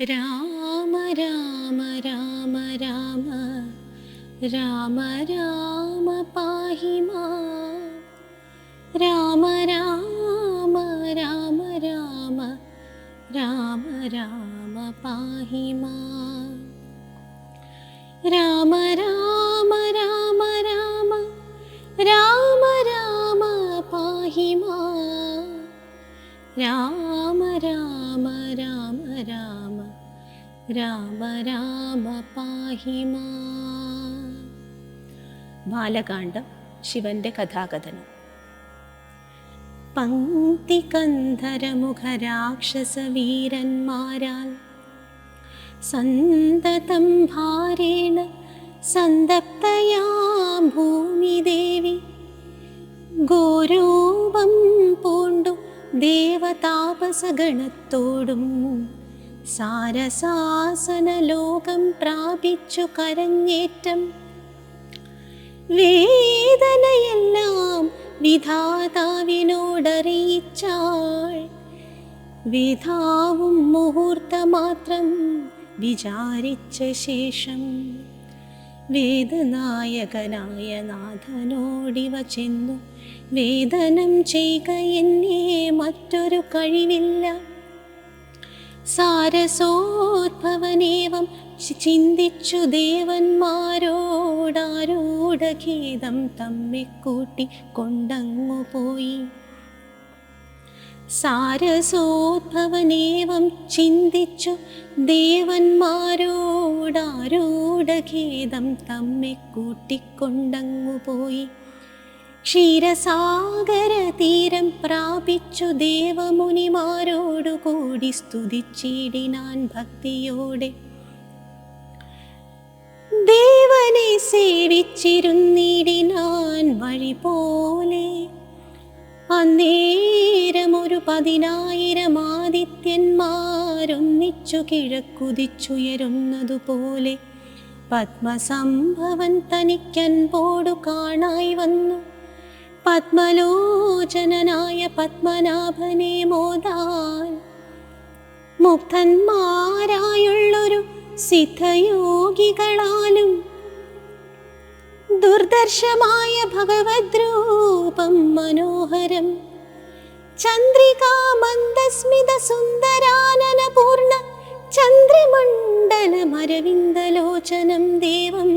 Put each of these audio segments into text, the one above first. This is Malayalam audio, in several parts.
രാമ രാമ രാമ രാമ രാമ രാമ പാഹി മാ രാമ രാമ രാമ രാമ രാമ രാമ പാഹി രാമ രാമ രാമ രാമ രാമ രാമ പാഹി രാമ രാമ രാമ രാമ രാമ രാമ പാഹിമാ ബാലകാന്ഡം ശിവന്റെ കഥാകഥനം. പങ്ക്തികന്ധരമുഖരാക്ഷസവീരന്മാരാൽ സന്തതം ഭാരേണ സന്തപ്തയാ ഭൂമിദേവി ഗോരൂപം പൂണ്ടു ദേവതാപസഗണത്തോടും സാരസാസന ലോകം പ്രാപിച്ചു കരഞ്ഞേറ്റം വേദനയെല്ലാം വിധാതാവിനോടറിയിച്ചാൾ. വിധാവും മുഹൂർത്തമാത്രം വിചാരിച്ച ശേഷം വേദനായകനായ നാഥനോടിവ ചെന്നു. വേദനം ചെയ്യുക എന്നേ മറ്റൊരു കഴിവില്ല. സാരസോദ്ഭവനേവം ചിന്തിച്ചു ദേവന്മാരോടാരൂഢഖേദം തമ്മെ കൂട്ടി കൊണ്ടങ്ങു പോയി. സാരസോദ്ഭവനേവം ചിന്തിച്ചു ദേവന്മാരോടാരൂഢഖേദം തമ്മെ കൂട്ടിക്കൊണ്ടങ്ങു പോയി. ക്ഷീരസാഗര തീരം പ്രാപിച്ചു ദേവമുനിമാരോടു കൂടി സ്തുതിച്ചിടിനാൻ ഭക്തിയോടെ. ദേവനെ സേവിച്ചിരുന്നിടിനാൻ വഴി പോലെ അന്നേരം ഒരു പതിനായിരം ആദിത്യന്മാരൊന്നിച്ചു കിഴക്കുതിച്ചുയരുന്നതുപോലെ പത്മസംഭവൻ തനിക്കൻപോടു കാണായി വന്നു. പത്മലോചനനായ പത്മനാഭനെ മോദാൻ. മുക്തന്മാരായുള്ളൊരു സിദ്ധയോഗികളാലും ദുർദർശമായ ഭഗവദ്രൂപം മനോഹരം. ചന്ദ്രികാമന്ദസ്മിത സുന്ദരാനന പൂർണ ചന്ദ്രമണ്ഡലമരവിന്ദലോചനം ദേവം.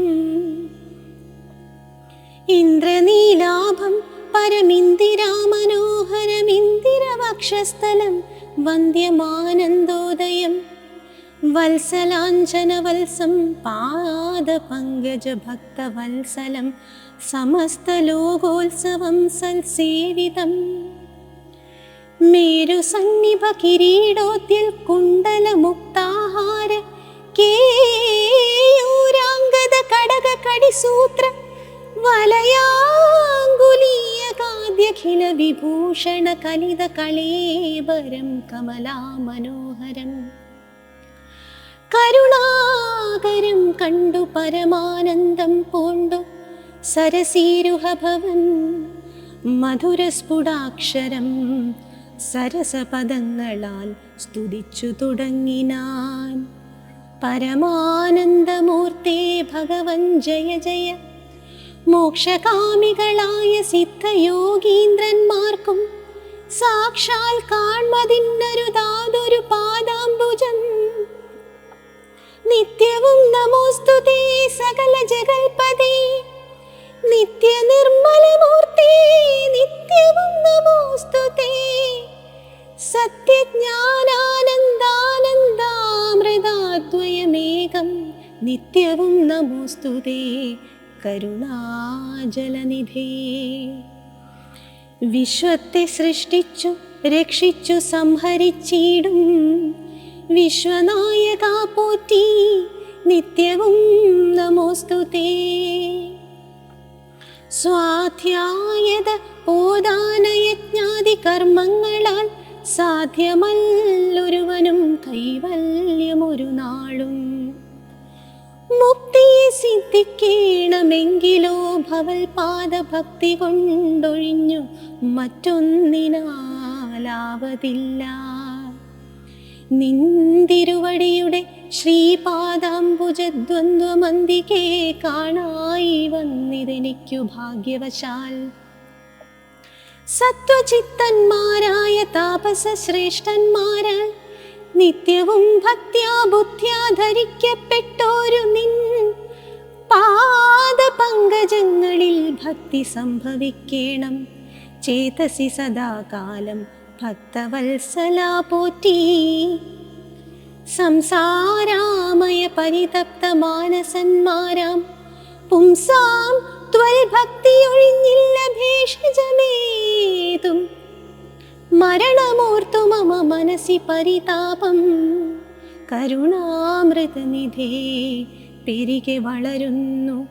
ഇന്ദ്രനീലാഭം പരമിന്ദിരാമനോഹരമിന്ദിരവക്ഷസ്ഥലം വന്ദ്യമാനന്ദോദയം വത്സലാഞ്ജനവത്സം പാദപങ്കജഭക്തവത്സലം സമസ്തലോകോത്സവം സൽസേവിതം. മേരുസന്നിഭ കിരീടോദ്യൽ കുണ്ടലമുക്താഹാര കേയൂരാംഗത കടക കടിസൂത്ര വലയാങ്കുലീയകാദ്യഖില വിഭൂഷണ കലിത കളേബരം കമലാമനോഹരം. കരുണാകരം കണ്ടു പരമാനന്ദം പൂണ്ടു സരസീരുഹഭവൻ. മധുരസ്ഫുടാക്ഷരം സരസപദങ്ങളാൽ സ്തുതിച്ചു തുടങ്ങിനാൻ. പരമാനന്ദമൂർത്തേ ഭഗവൻ ജയ ജയ. മോക്ഷകാമികളായ സിദ്ധയോഗീന്ദ്രന്മാർക്കും സാക്ഷാൽ കാൺമതിന്നരുതാതൊരു പാദാംബുജം. നിത്യവും നമോസ്തുതേ സകല ജഗൽപതി. ജഗൽപദേ നിത്യനിർമ്മലമൂർത്തേ നിത്യവും നമോസ്തുതേ സത്യജ്ഞാനാനന്ദാനന്ദാമൃതാദ്വയമേകം നിത്യവും നമോസ്തുതേ കരുണാജലനിധേ. വിശ്വത്തെ സൃഷ്ടിച്ചു രക്ഷിച്ചു സംഹരിച്ചിടും. വിശ്വനായക പോറ്റി നിത്യവും നമോസ്തുതേ സ്വാധ്യായത ഓദാനയജ്ഞാതി കർമ്മങ്ങളാൽ സാധ്യമല്ലൊരുവനും കൈവല്യമൊരു നാളും സിദ്ധിക്കണമെങ്കിലോ ഭവൽ പാദഭക്തി കൊണ്ടൊഴിഞ്ഞു മറ്റൊന്നിനാലാവതില്ല. നിന്തിരുവടിയുടെ ശ്രീപാദാംബുജദ്വന്ദ്വമന്തികെ കാണായി വന്നിതെനിക്കു ഭാഗ്യവശാൽ. സത്വചിത്തന്മാരായ താപസ ശ്രേഷ്ഠന്മാരാൽ നിത്യവും ഭക്ത്യാ ബുദ്ധ്യാ ധരിക്കപ്പെട്ടോരു നിൻ പാദപങ്കജങ്ങളിൽ ഭക്തി സംഭവിക്കണം. ചേതസി സദാകാലം ഭക്തവത്സല പോറ്റി. സംസാരാമയ പരിതപ്ത മാനസന്മാരാം. പുംസാം ത്വൽഭക്തിയൊഴിഞ്ഞില്ല ഭേഷജമേതും. മരണമോർത്തു മമ മനസി പരിതാപം. കരുണാമൃതനിധേ പെരികെ വളരുന്നു.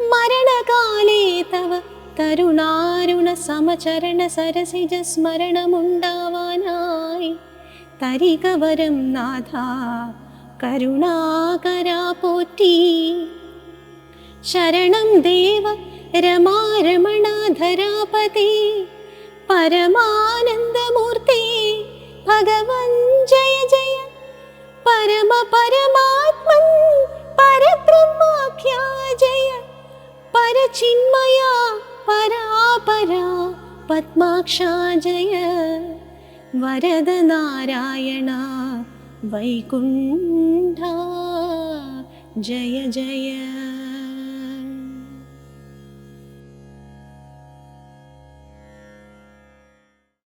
മരണകാലേ തവ തരുണാരുണ സമചരണ സരസിജ സ്മരണമുണ്ടാവാനായി. തരികവരം നാഥ കരുണാകരാ പോറ്റി. ശരണം ദേവ രമാരമണാധരാപതി. പരമാനന്ദമൂർത്തി ഭഗവൻ ജയ ജയ. പരമ പരമാത്മൻ चिन्मया परा परा पद्माक्षा जय। वरदनारायणा वैकुण्ठा। जय जय।